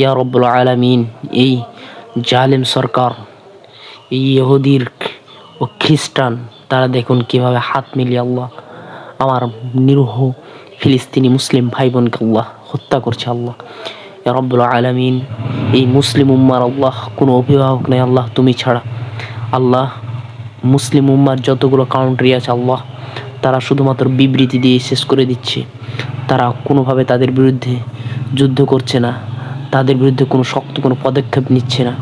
ইয়া রব্বুল আলামিন, এই জালেম সরকার, এই ইহুদির ও খ্রিস্টান, তারা দেখুন কীভাবে হাত মিলিয়ে আল্লাহ, আমার নিরীহ ফিলিস্তিনি মুসলিম ভাই বোনকে আল্লাহ হত্যা করছে আল্লাহ। ইয়া রব্বুল আলামিন, এই মুসলিম উম্মার আল্লাহ, কোনো অভিভাবক নেই আল্লাহ, তুমি ছাড়া। আল্লাহ, মুসলিম উম্মার যতগুলো কাউন্ট্রি আছে আল্লাহ, তারা শুধুমাত্র বিবৃতি দিয়ে শেষ করে দিচ্ছে। তারা কোনোভাবে তাদের বিরুদ্ধে যুদ্ধ করছে না। তাদের বিরুদ্ধে কোনো শক্ত কোনো পদক্ষেপ নিচ্ছে না।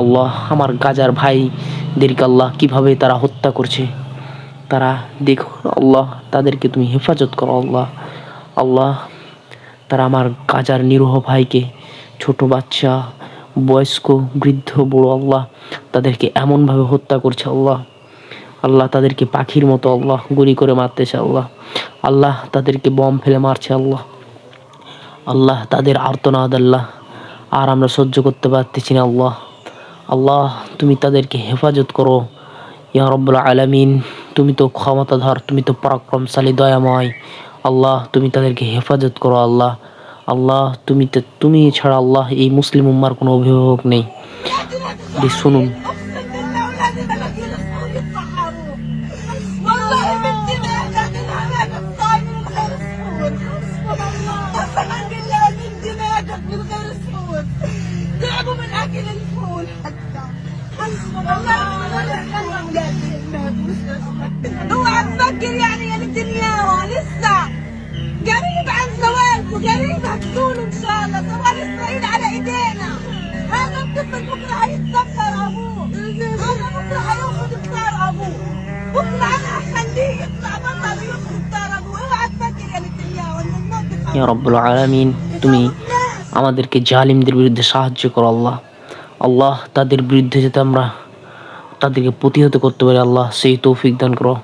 আল্লাহ আমার গাজার ভাইদেরকে আল্লাহ কীভাবে তারা হত্যা করছে, তারা দেখো আল্লাহ তাদেরকে তুমি হেফাজত করো আল্লাহ। আল্লাহ তারা আমার গাজার নিরীহ ভাইকে, ছোট বাচ্চা, বয়স্ক, বৃদ্ধ, বড় আল্লাহ তাদেরকে এমনভাবে হত্যা করছে আল্লাহ। আল্লাহ তাদেরকে পাখির মতো আল্লাহ গুলি করে মারতেছে আল্লাহ। আল্লাহ তাদেরকে বম ফেলে মারছে আল্লাহ। আল্লাহ তাদের আর্তনাদ আল্লাহ। আর আমরা সহ্য করতে পারতেছি না আল্লাহ। আল্লাহ, তুমি তাদেরকে হেফাজত করো। ইয়া রব্বুল আলামিন, তুমি তো ক্ষমতাধর, তুমি তো পরাক্রমশালী, দয়াময়। আল্লাহ, তুমি তাদেরকে হেফাজত করো আল্লাহ। আল্লাহ, তুমি তুমি ছাড়া আল্লাহ এই মুসলিম উম্মার কোনো অভিভাবক নেই। শুনুন। تعبوا من اكل الفول حتى والله اوعى تفكر يعني يا الدنيا لسه قريب عن زواجكم قريب هتكون ان شاء الله زوال اسرائيل على ايدينا هذا الطفل بكره هيتذكر ابوه هذا بكره هياخد اختار ابوه بكره انا هخليه يطلع برا بيوت اختار ابوه اوعى تفكر يا الدنيا وان الناس ইয়া রব্বুল আলামিন তুমি আমাদেরকে জালিমদের বিরুদ্ধে সাহায্য করো আল্লাহ আল্লাহ তাদের বিরুদ্ধে যাতে আমরা তাদেরকে প্রতিহত করতে পারি, আল্লাহ সেই তৌফিক দান করো।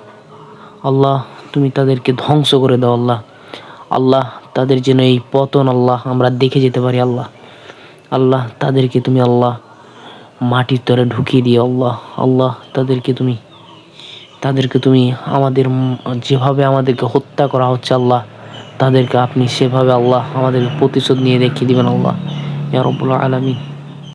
আল্লাহ তুমি তাদেরকে ধ্বংস করে দাও, আল্লাহ। আল্লাহ তাদের যেন এই পতন আল্লাহ আমরা দেখে যেতে পারি, আল্লাহ। আল্লাহ তাদেরকে তুমি আল্লাহ মাটির তরে ঢুকিয়ে দিও, আল্লাহ। আল্লাহ তাদেরকে তুমি তাদেরকে তুমি আমাদের যেভাবে আমাদেরকে হত্যা করা হচ্ছে, আল্লাহ, তাদেরকে আপনি সেভাবে আল্লাহ আমাদের প্রতিশোধ নিয়ে দেখিয়ে দিবেন, আল্লাহ। ইয়া রব্বুল আলামিন।